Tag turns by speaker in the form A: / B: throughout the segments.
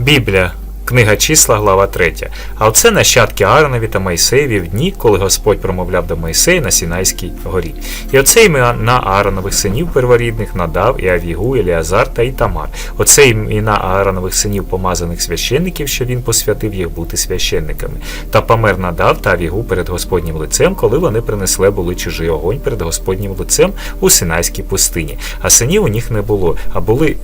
A: Біблія. Книга числа, глава 3. А оце нащадки Ааронові та Мойсеєві в дні, коли Господь промовляв до Мойсея на Сінайській горі. І оце імена Ааронових синів перворідних надав і Авігу, Еліазар та Ітамар. Оце імена Ааронових синів помазаних священників, що він посвятив їх бути священниками. Та помер надав та Авігу перед Господнім лицем, коли вони принесли були чужий огонь перед Господнім лицем у Синайській пустині. А синів у них не було, а були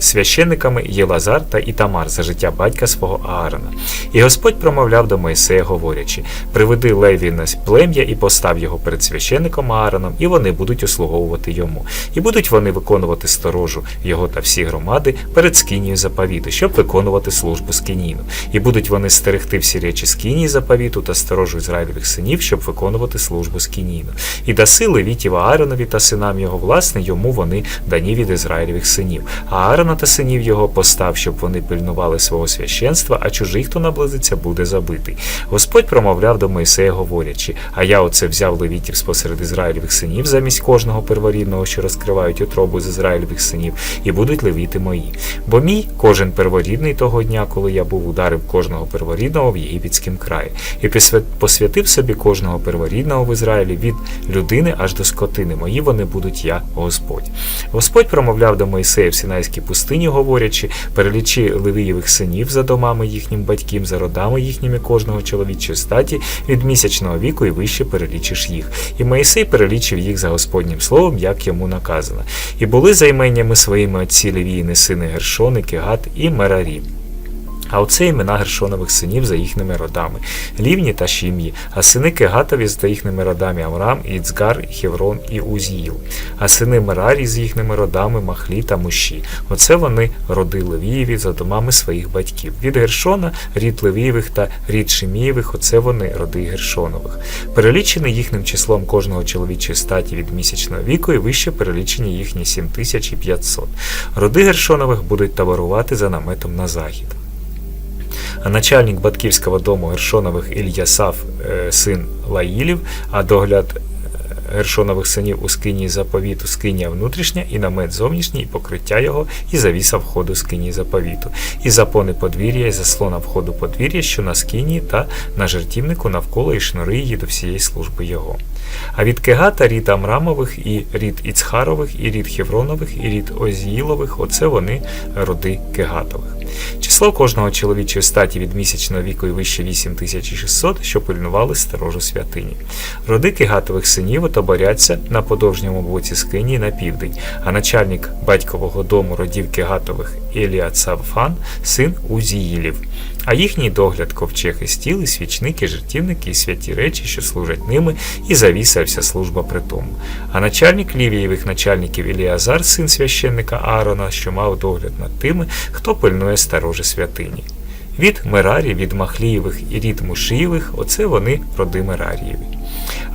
A: священниками Єлазар та Ітамар за життя батька свого Аарона. І Господь промовляв до Моїсея, говорячи: Приведи Леві на плем'я і постав його перед священником Аароном, і вони будуть услуговувати йому. І будуть вони виконувати сторожу його та всі громади перед скинією заповіту, щоб виконувати службу скиніну. І будуть вони стерегти всі речі скинії заповіту та сторожу Ізраїлевих синів, щоб виконувати службу скиніну. І даси левітів Ааронові та синам його власне, йому вони дані від Ізраїлевих синів. А Аарона та синів його постав, щоб вони пильнували свого священства, а чужий, хто наблизиться, буде забитий. Господь промовляв до Моїсея, говорячи: А я оце взяв левітів спосеред Ізраїлевих синів замість кожного перворідного, що розкривають утробу з Ізраїлевих синів, і будуть левіти мої. Бо мій кожен перворідний того дня, коли я був ударив кожного перворідного в єгипетськім краї, і посвятив собі кожного перворідного в Ізраїлі від людини аж до скотини. Мої вони будуть я, Господь. Господь промовляв до Моїсея в Синайській пустині, говорячи: перелічи Левієвих синів за домами їхнім батьків, за родами їхніми кожного чоловічої статі від місячного віку і вище перелічиш їх. І Моїсей перелічив їх за Господнім словом, як йому наказано. І були за іменнями своїми отці Левіїни сини Гершони, Кегат і Мерарі. А оце імена Гершонових синів за їхніми родами Лівні та Шім'ї, а сини Кегатові за їхніми родами Амрам, Іцгар, Хеврон і Узіїл, а сини Мерарі з їхніми родами Махлі та Муші. Оце вони роди Левієві за домами своїх батьків. Від Гершона рід Левієвих та рід Шимієвих, оце вони роди Гершонових. Перелічені їхнім числом кожного чоловічої статі від місячного віку і вище перелічені їхні 7500. Роди Гершонових будуть таборувати за наметом на захід. Начальник батьківського дому Гершонових Ільясав, е, син Лаїлів, а догляд е, Гершонових синів у скині заповіту, скиня внутрішня, і намет зовнішній, і покриття його, і завіса входу скині заповіту, і запони подвір'я, і заслона входу подвір'я, що на скині та на жертівнику навколо і шнури її до всієї служби його. А від Кегата рід Амрамових, і рід Іцхарових, і рід Хевронових, і рід Озіїлових, оце вони роди Кегатових. Число кожного чоловічої статі від місячного віку і вище 8600, що пильнували сторожу святині. Роди Кегатових синів отоборяться на подовжньому боці скині на південь, а начальник батькового дому родів Кегатових Еліацавфан, син Узіїлів. А їхній догляд ковчег і стіл, і свічники, жертівники, і святі речі, що служать ними, і завіса вся служба при тому. А начальник Лівієвих начальників Еліазар, син священника Аарона, що мав догляд над тими, хто пильнує сторожі святині. Від Мерарі, від Махлієвих і рід Мушієвих, оце вони роди Мерарієві.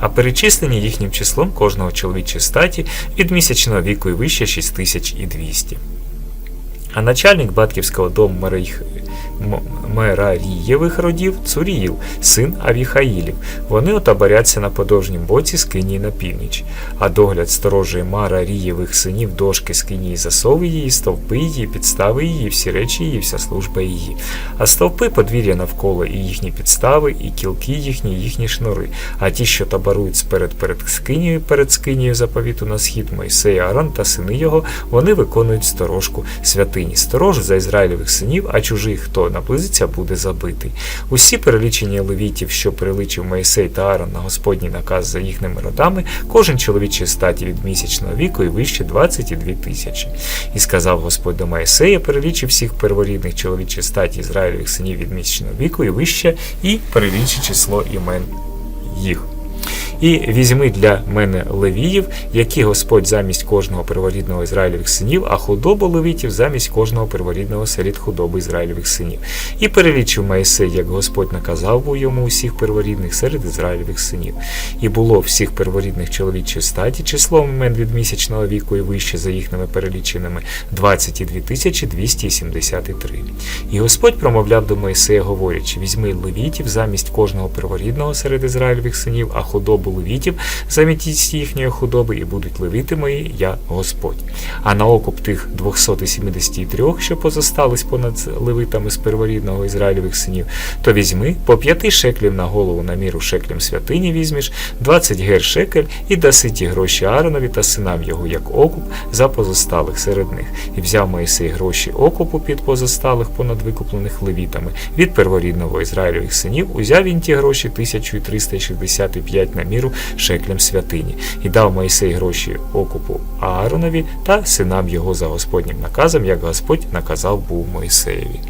A: А перечислені їхнім числом кожного чоловічої статі від місячного віку і вище 6200. А начальник батьківського дому Мерейх... Мерарієвих родів Цуріїл, син Авіхаїлів. Вони отаборяться на подовжнім боці скинії на північ, а догляд сторожої Марарієвих синів дошки скинії засови її, стовпи її, підстави її, всі речі її, вся служба її. А стовпи подвір'я навколо і їхні підстави, і кілки їхні, і їхні шнури. А ті, що таборують сперед перед скинією, перед скинією заповіту на схід Мойсей, Аарон та сини його, вони виконують сторожку святині. Сторожу за Ізраїлевих синів, а чужий, хто наблизиться, буде забитий. Усі перелічені левітів, що перелічив Моїсей та Аарон на Господній наказ за їхніми родами, кожен чоловічий статі від місячного віку і вище 22 тисячі. І сказав Господь до Моїсея, перелічив всіх перворідних чоловічих статі Ізраїлевих синів від місячного віку і вище, і перелічив число імен їх. І візьми для мене левіїв, які Господь замість кожного перворідного Ізраїлевих синів, а худобу левітів замість кожного перворідного серед худоби Ізраїлевих синів. І перелічив Моїсей, як Господь наказав був йому усіх перворідних серед Ізраїлевих синів. І було всіх перворідних чоловічої статі числом імен від місячного віку і вище за їхніми переліченими 22 тисячі 273. І Господь промовляв до Моїсея, говорячи: візьми левітів замість кожного перворідного серед Ізраїлевих синів, а худобу худобу левітів замість їхньої худоби, і будуть левіти мої, я Господь. А на окуп тих 273, що позостались понад левитами з перворідного Ізраїльових синів, то візьми по п'яти шеклів на голову на міру шеклям святині візьмеш, 20 гер шекель і даси ті гроші Ааронові та синам його як окуп за позосталих серед них. І взяв Моїсей гроші окупу під позосталих понад викуплених левітами від перворідного Ізраїльових синів, узяв він ті гроші 1365 на міру шеклям святині, і дав Моїсей гроші окупу Ааронові та синам його за Господнім наказом, як Господь наказав був Моїсеєві.